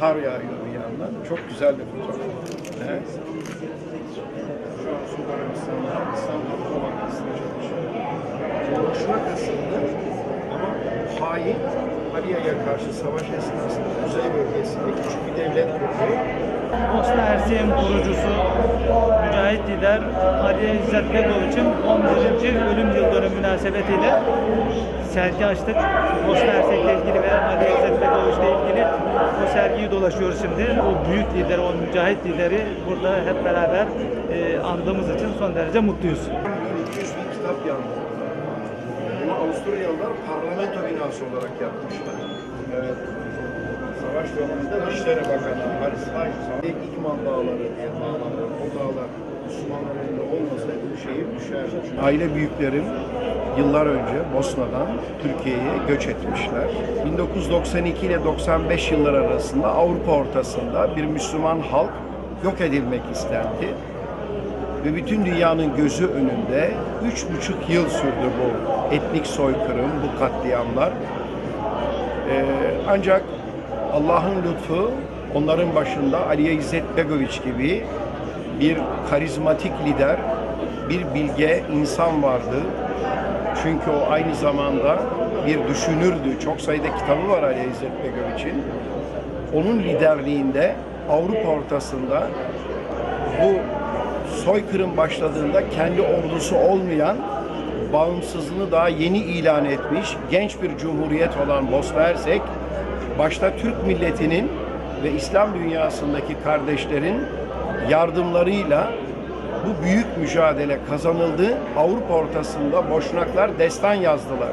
kar yağıyor bir yandan. Çok güzel bir fotoğraf. Evet. Şu an Suudi Arabistan'da İstanbul Kovaklısı'nda çalışıyor. Boşuna kasıldı ama hain Aliye'ye karşı savaş esnasında kuzey bölgesinde küçük bir devlet kurdu. Bosna Hersek'in kurucusu Mücahit lider Ali İzzet Begoviç'in 11. ölüm yıl dönümü münasebetiyle sergi açtık. Bosna Hersek'le ilgili ve Ali İzzet Begoviç'le ilgili sergiyi dolaşıyoruz şimdi. O büyük lideri, o mücahit lideri burada hep beraber e, andığımız için son derece mutluyuz. 1200 bin kitap yandı. Bunu Avusturyalılar parlamento binası olarak yapmışlar. Evet. Savaş döneminde Dışişleri Bakanı Haris Haç, İkman Dağları diye dağlar, o dağlar Müslümanların elinde olmasaydı şehir düşerdi. Aile büyüklerim yıllar önce Bosna'dan Türkiye'ye göç etmişler. 1992 ile 95 yıllar arasında Avrupa ortasında bir Müslüman halk yok edilmek istendi. Ve bütün dünyanın gözü önünde üç buçuk yıl sürdü bu etnik soykırım, bu katliamlar. Ee, ancak Allah'ın lütfu onların başında Aliye İzzet Begoviç gibi bir karizmatik lider, bir bilge insan vardı. Çünkü o aynı zamanda bir düşünürdü. Çok sayıda kitabı var Ali İzzet Begoviç'in. Onun liderliğinde Avrupa ortasında bu soykırım başladığında kendi ordusu olmayan bağımsızlığını daha yeni ilan etmiş genç bir cumhuriyet olan Bosna Hersek başta Türk milletinin ve İslam dünyasındaki kardeşlerin yardımlarıyla bu büyük mücadele kazanıldı. Avrupa ortasında Boşnaklar destan yazdılar.